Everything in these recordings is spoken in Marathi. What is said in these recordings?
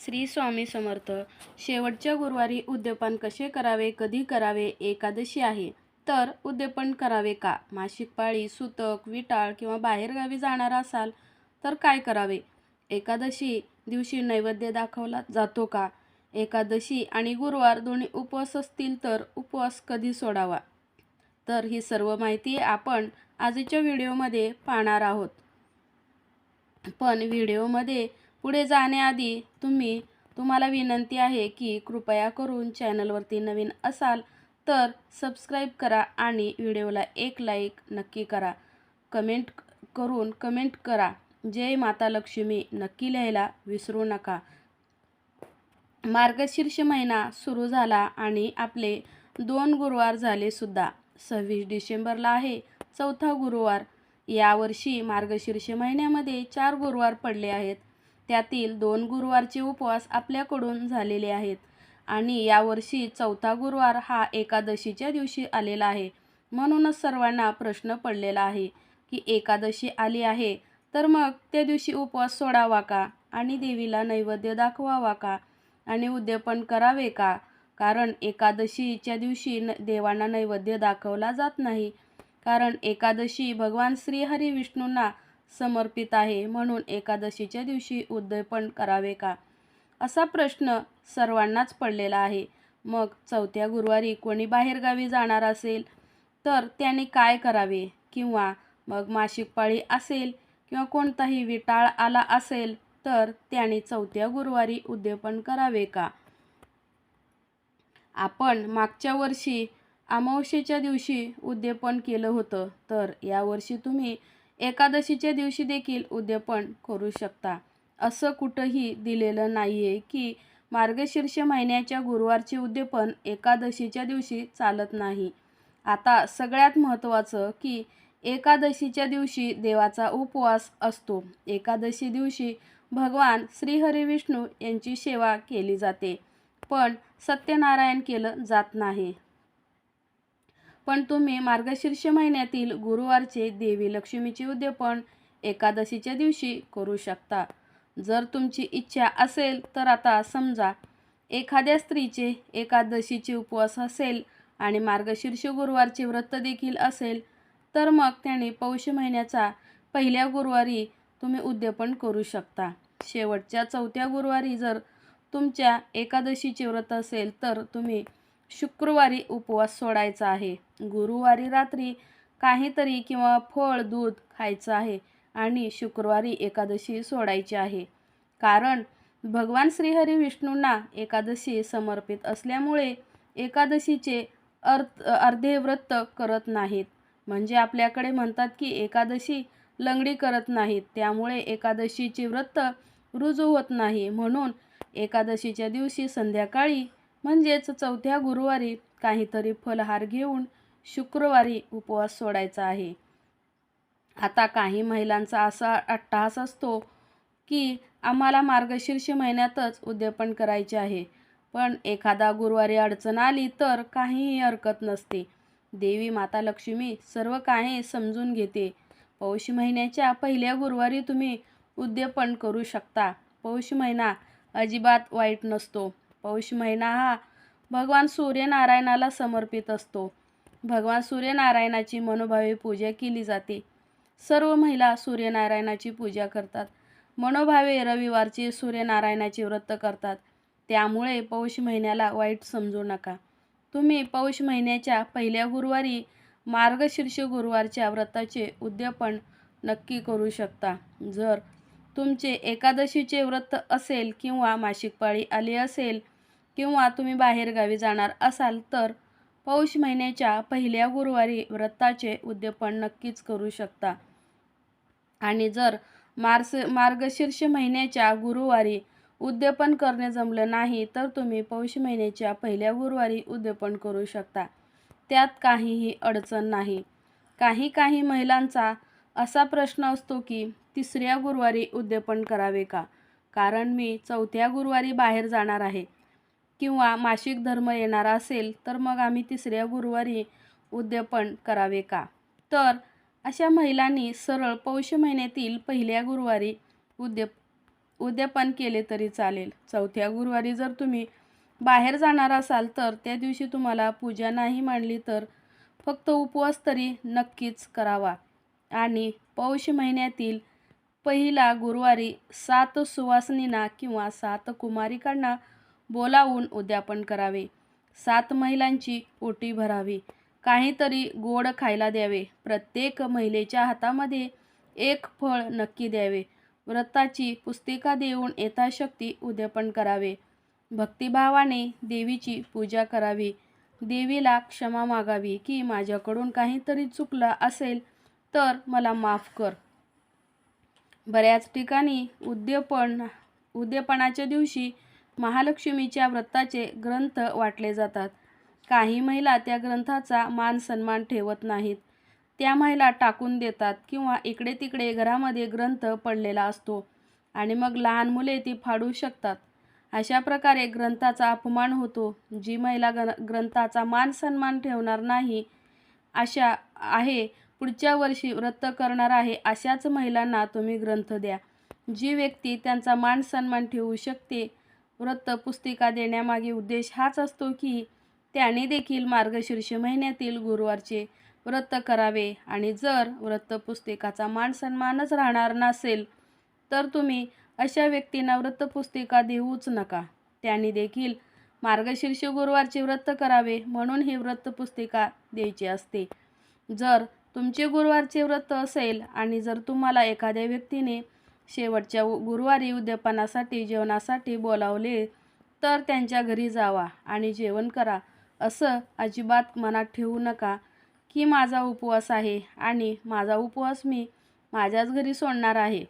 श्री स्वामी समर्थ. शेवटच्या गुरुवारी उद्यापन कसे करावे कधी करावे एकादशी आहे. तर उद्यापन करावे का? मासिक पाळी सुतक विटाळ किंवा बाहेरगावी जाणार असाल तर काय करावे? एकादशी दिवशी नैवेद्य दाखवला जातो का? एकादशी आणि गुरुवार दोन्ही उपवास असतील तर उपवास कधी सोडावा? तर ही सर्व माहिती आपण आजच्या व्हिडिओमध्ये पाहणार आहोत. पण व्हिडिओमध्ये पुढे जाण्याआधी तुम्ही तुम्हाला विनंती आहे की कृपया करून चॅनलवरती नवीन असाल तर सबस्क्राईब करा आणि व्हिडिओला एक लाईक नक्की करा. कमेंट करून कमेंट करा. जय माता लक्ष्मी. नक्की लिहायला विसरू नका. मार्गशीर्ष महिना सुरू झाला आणि आपले दोन गुरुवार झाले सुद्धा. सव्वीस डिसेंबरला आहे चौथा गुरुवार. यावर्षी मार्गशीर्ष महिन्यामध्ये चार गुरुवार पडले आहेत. त्यातील दोन गुरुवारचे उपवास आपल्याकडून झालेले आहेत. आणि यावर्षी चौथा गुरुवार हा एकादशीच्या दिवशी आलेला आहे. म्हणूनच सर्वांना प्रश्न पडलेला आहे की एकादशी आली आहे तर मग त्या दिवशी उपवास सोडावा का? आणि देवीला नैवेद्य दाखवावा का? आणि उद्यापन करावे का? कारण एकादशीच्या दिवशी न देवांना नैवेद्य दाखवला जात नाही. कारण एकादशी भगवान श्रीहरी विष्णूंना समर्पित आहे म्हणून एकादशीच्या दिवशी उद्यापन करावे का? असा प्रश्न सर्वांनाच पडलेला आहे. मग चौथ्या गुरुवारी कोणी बाहेरगावी जाणार असेल तर त्याने काय करावे? किंवा मग मासिक पाळी असेल किंवा कोणताही विटाळ आला असेल तर त्याने चौथ्या गुरुवारी उद्यापन करावे का? आपण मागच्या वर्षी अमावस्येच्या दिवशी उद्यापन केलं होतं. तर यावर्षी तुम्ही एकादशीच्या दिवशी देखील उद्यापन करू शकता. असं कुठंही दिलेलं नाही आहे की मार्गशीर्ष महिन्याच्या गुरुवारचे उद्यापन एकादशीच्या दिवशी चालत नाही. आता सगळ्यात महत्त्वाचं की एकादशीच्या दिवशी देवाचा उपवास असतो. एकादशी दिवशी भगवान श्रीहरी विष्णू यांची सेवा केली जाते पण सत्यनारायण केलं जात नाही. पण तुम्ही मार्गशीर्ष महिन्यातील गुरुवारचे देवी लक्ष्मीचे उद्यापन एकादशीच्या दिवशी करू शकता. जर तुमची इच्छा असेल तर आता समजा एखाद्या स्त्रीचे एकादशीचे उपवास असेल आणि मार्गशीर्ष गुरुवारचे व्रत देखील असेल तर मग त्याने पौष महिन्याचा पहिल्या गुरुवारी तुम्ही उद्यापन करू शकता. शेवटच्या चौथ्या गुरुवारी जर तुमच्या एकादशीचे व्रत असेल तर तुम्ही शुक्रवारी उपवास सोडायचा आहे. गुरुवारी रात्री काहीतरी किंवा फळ दूध खायचं आहे आणि शुक्रवारी एकादशी सोडायची आहे. कारण भगवान श्रीहरी विष्णूंना एकादशी समर्पित असल्यामुळे एकादशीचे अर्थ अर्धे व्रत करत नाहीत. म्हणजे आपल्याकडे म्हणतात की एकादशी लंगडी करत नाहीत. त्यामुळे एकादशीचे व्रत रुजू होत नाही. म्हणून एकादशीच्या दिवशी संध्याकाळी म्हणजेच चौथ्या गुरुवारी काहीतरी फलहार घेऊन शुक्रवारी उपवास सोडायचा आहे. आता काही महिलांचा असा अट्टहास असतो की आम्हाला मार्गशीर्ष महिन्यातच उद्यापन करायचे आहे. पण एखादा गुरुवारी अडचण आली तर काहीही हरकत नसते. देवी माता लक्ष्मी सर्व काही समजून घेते. पौष महिन्याच्या पहिल्या गुरुवारी तुम्ही उद्यापन करू शकता. पौष महिना अजिबात वाईट नसतो. पौष महिना हा भगवान सूर्यनारायणाला समर्पित असतो. भगवान सूर्यनारायणाची मनोभावे पूजा केली जाते. सर्व महिला सूर्यनारायणाची पूजा करतात. मनोभावे रविवारचे सूर्यनारायणाचे व्रत करतात. त्यामुळे पौष महिन्याला वाईट समजू नका. तुम्ही पौष महिन्याच्या पहिल्या गुरुवारी मार्गशीर्ष गुरुवारच्या व्रताचे उद्यापन नक्की करू शकता. जर तुमचे एकादशीचे व्रत असेल किंवा मासिक पाळी आली असेल किंवा तुम्ही बाहेरगावी जाणार असाल तर पौष महिन्याच्या पहिल्या गुरुवारी व्रताचे उद्यापन नक्कीच करू शकता. आणि जर मार्स मार्गशीर्ष महिन्याच्या गुरुवारी उद्यापन करणे जमलं नाही तर तुम्ही पौष महिन्याच्या पहिल्या गुरुवारी उद्यापन करू शकता. त्यात काहीही अडचण नाही. काही काही महिलांचा असा प्रश्न असतो की तिसऱ्या गुरुवारी उद्यापन करावे का? कारण मी चौथ्या गुरुवारी बाहेर जाणार आहे. किंवा मासिक धर्म येणार असेल तर मग आम्ही तिसऱ्या गुरुवारी उद्यापन करावे का? तर अशा महिलांनी सरळ पौष महिन्यातील पहिल्या गुरुवारी उद्याप उद्यापन केले तरी चालेल. चौथ्या गुरुवारी जर तुम्ही बाहेर जाणार असाल तर त्या दिवशी तुम्हाला पूजा नाही मांडली तर फक्त उपवास तरी नक्कीच करावा. आणि पौष महिन्यातील पहिला गुरुवारी सात सुवासनीना किंवा सात कुमारिकांना बोलावून उद्यापन करावे. सात महिलांची ओटी भरावी. काहीतरी गोड खायला द्यावे. प्रत्येक महिलेच्या हातामध्ये एक फळ नक्की द्यावे. व्रताची पुस्तिका देऊन यथाशक्ती उद्यापन करावे. भक्तिभावाने देवीची पूजा करावी. देवीला क्षमा मागावी की माझ्याकडून काहीतरी चुकलं असेल तर मला माफ कर. बऱ्याच ठिकाणी उद्यापन उद्यापनाच्या दिवशी महालक्ष्मीच्या व्रताचे ग्रंथ वाटले जातात. काही महिला त्या ग्रंथाचा मान सन्मान ठेवत नाहीत. त्या महिला टाकून देतात किंवा इकडे तिकडे घरामध्ये ग्रंथ पडलेला असतो आणि मग लहान मुले ती फाडू शकतात. अशा प्रकारे ग्रंथाचा अपमान होतो. जी महिला ग्र ग्रंथाचा मान सन्मान ठेवणार नाही अशा आहे पुढच्या वर्षी व्रत करणार आहे अशाच महिलांना तुम्ही ग्रंथ द्या. जी व्यक्ती त्यांचा मान सन्मान ठेवू शकते वृत्तपुस्तिका देण्यामागे उद्देश हाच असतो की त्याने देखील मार्गशीर्ष महिन्यातील गुरुवारचे व्रत करावे. आणि जर वृत्तपुस्तिकाचा मान सन्मानच राहणार नसेल तर तुम्ही अशा व्यक्तींना वृत्तपुस्तिका देऊच नका. त्यांनी देखील मार्गशीर्ष गुरुवारचे व्रत करावे म्हणून ही वृत्तपुस्तिका द्यायची असते. जर तुमचे गुरुवारचे व्रत असेल आणि जर तुम्हाला एखाद्या व्यक्तीने शेवटच्या गुरुवारी उद्यापनासाठी जेवणासाठी बोलावले तर त्यांच्या घरी जावा आणि जेवण करा. असं अजिबात मनात ठेवू नका की माझा उपवास आहे आणि माझा उपवास मी माझ्याच घरी सोडणार आहे.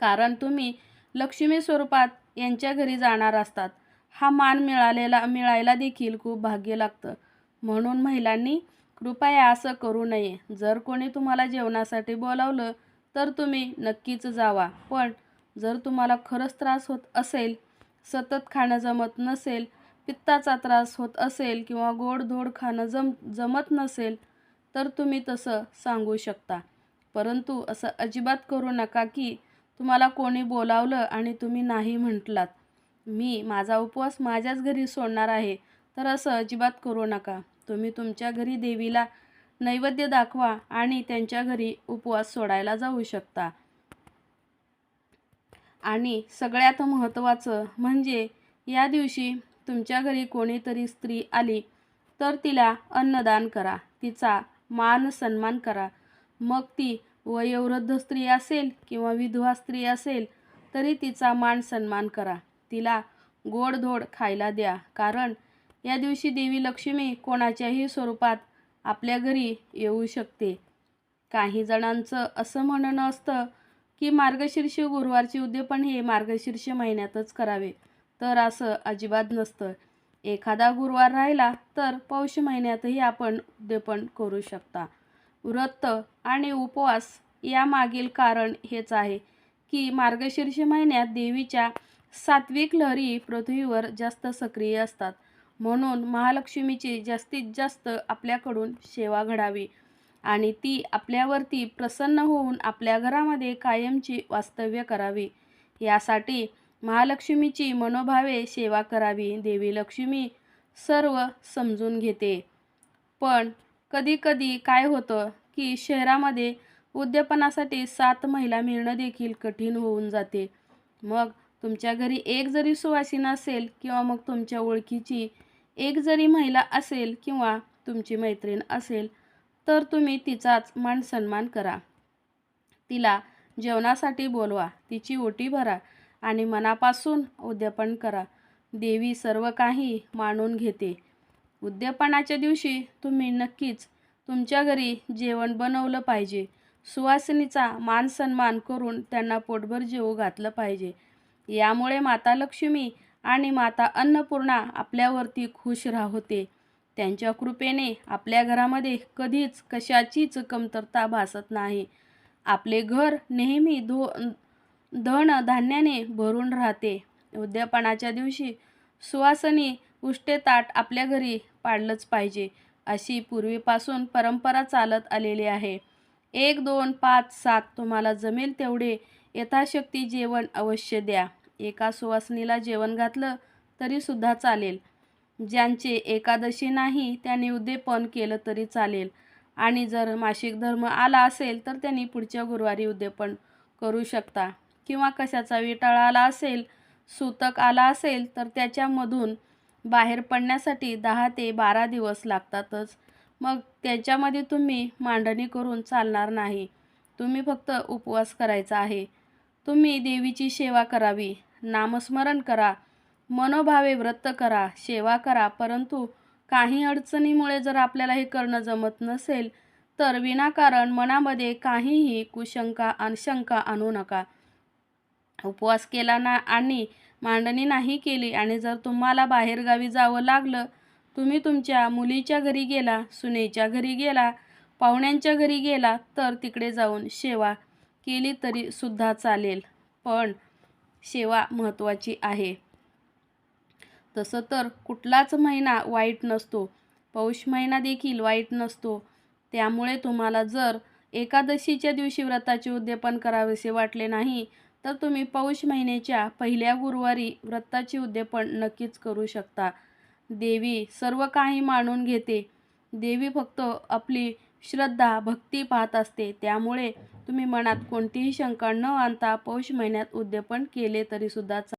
कारण तुम्ही लक्ष्मी स्वरूपात यांच्या घरी जाणार असतात. हा मान मिळालेला मिळायला देखील खूप भाग्य लागतं. म्हणून महिलांनी कृपया असं करू नये. जर कोणी तुम्हाला जेवणासाठी बोलावलं तर तुम्ही नक्कीच जावा. पण जर तुम्हाला खरंच त्रास होत असेल सतत खाणं जमत नसेल पित्ताचा त्रास होत असेल किंवा गोडधोड खाणं जम जमत नसेल तर तुम्ही तसं सांगू शकता. परंतु असं अजिबात करू नका की तुम्हाला कोणी बोलावलं आणि तुम्ही नाही म्हटलात. मी माझा उपवास माझ्याच घरी सोडणार आहे तर असं अजिबात करू नका. तुम्ही तुमच्या घरी देवीला नैवेद्य दाखवा आणि त्यांच्या घरी उपवास सोडायला जाऊ शकता. आणि सगळ्यात महत्त्वाचं म्हणजे या दिवशी तुमच्या घरी कोणीतरी स्त्री आली तर तिला अन्नदान करा. तिचा मान सन्मान करा. मग ती वयोवृद्ध स्त्री असेल किंवा विधवा स्त्री असेल तरी तिचा मान सन्मान करा. तिला गोडधोड खायला द्या. कारण या दिवशी देवी लक्ष्मी कोणाच्याही स्वरूपात आपल्या घरी येऊ शकते. काही जणांचं असं म्हणणं असतं की मार्गशीर्ष गुरुवारचे उद्यापन हे मार्गशीर्ष महिन्यातच करावे. तर असं अजिबात नसतं. एखादा गुरुवार राहिला तर पौष महिन्यातही आपण उद्यापन करू शकता. व्रत आणि उपवास यामागील कारण हेच आहे की मार्गशीर्ष महिन्यात देवीच्या सात्विक लहरी पृथ्वीवर जास्त सक्रिय असतात. म्हणून महालक्ष्मीची जास्तीत जास्त आपल्याकडून सेवा घडावी. आणि ती आपल्यावरती प्रसन्न होऊन आपल्या घरामध्ये कायमची वास्तव्य करावी. यासाठी महालक्ष्मीची मनोभावे सेवा करावी देवी लक्ष्मी सर्व समजून घेते. पण कधीकधी काय होतं की शहरामध्ये उद्यापनासाठी सात महिला मिळणं देखील कठीण होऊन जाते. मग तुमच्या घरी एक जरी सुवासिन असेल किंवा मग तुमच्या ओळखीची एक जरी महिला असेल किंवा तुमची मैत्रीण असेल तर तुम्ही तिचाच मान सन्मान करा. तिला जेवणासाठी बोलवा तिची ओटी भरा आणि मनापासून उद्यापन करा. देवी सर्व काही मानून घेते. उद्यापनाच्या दिवशी तुम्ही नक्कीच तुमच्या घरी जेवण बनवलं पाहिजे. सुवासिनीचा मान सन्मान करून त्यांना पोटभर जेवू घातलं पाहिजे. यामुळे माता लक्ष्मी आणि माता अन्नपूर्णा आपल्यावरती खुश राहते. त्यांच्या कृपेने आपल्या घरामध्ये कधीच कशाचीच कमतरता भासत नाही. आपले घर नेहमी धो धन धान्याने भरून राहते. उद्यापनाच्या दिवशी सुवासनी उष्टेताट आपल्या घरी पाडलंच पाहिजे अशी पूर्वीपासून परंपरा चालत आलेली आहे. एक दोन पाच सात तुम्हाला जमेल तेवढे यथाशक्ती जेवण अवश्य द्या. एका सुवासिनीला जेवण घातलं तरीसुद्धा चालेल. ज्यांचे एकादशी नाही त्यांनी उद्यापन केलं तरी चालेल. आणि जर मासिक धर्म आला असेल तर त्यांनी पुढच्या गुरुवारी उद्यापन करू शकता. किंवा कशाचा विटाळा आला असेल सूतक आला असेल तर त्याच्यामधून बाहेर पडण्यासाठी दहा ते बारा दिवस लागतातच. मग त्याच्यामध्ये तुम्ही मांडणी करून चालणार नाही. तुम्ही फक्त उपवास करायचा आहे. तुम्ही देवीची सेवा करावी. नामस्मरण करा. मनोभावे व्रत करा सेवा करा परंतु काही अडचणीमुळे जर आपल्याला हे करणं जमत नसेल तर विनाकारण मनामध्ये काहीही कुशंका अनशंका आणू नका. उपवास केला ना आणि मांडणी नाही केली आणि जर तुम्हाला बाहेरगावी जावं लागलं तुम्ही तुमच्या मुलीच्या घरी गेला सुनेच्या घरी गेला पाहुण्यांच्या घरी गेला तर तिकडे जाऊन सेवा केली तरी सुद्धा चालेल. पण सेवा महत्त्वाची आहे. तसं तर कुठलाच महिना वाईट नसतो. पौष महिना देखील वाईट नसतो. त्यामुळे तुम्हाला जर एकादशीच्या दिवशी व्रताचे उद्यापन करावेसे वाटले नाही तर तुम्ही पौष महिन्याच्या पहिल्या गुरुवारी व्रताचे उद्यापन नक्कीच करू शकता. देवी सर्व काही मानून घेते. देवी फक्त आपली श्रद्धा भक्ती पाहत असते. त्यामुळे तुम्ही मनात कोणतीही शंका न आणता पौष महिन्यात उद्यापन केले तरीसुद्धा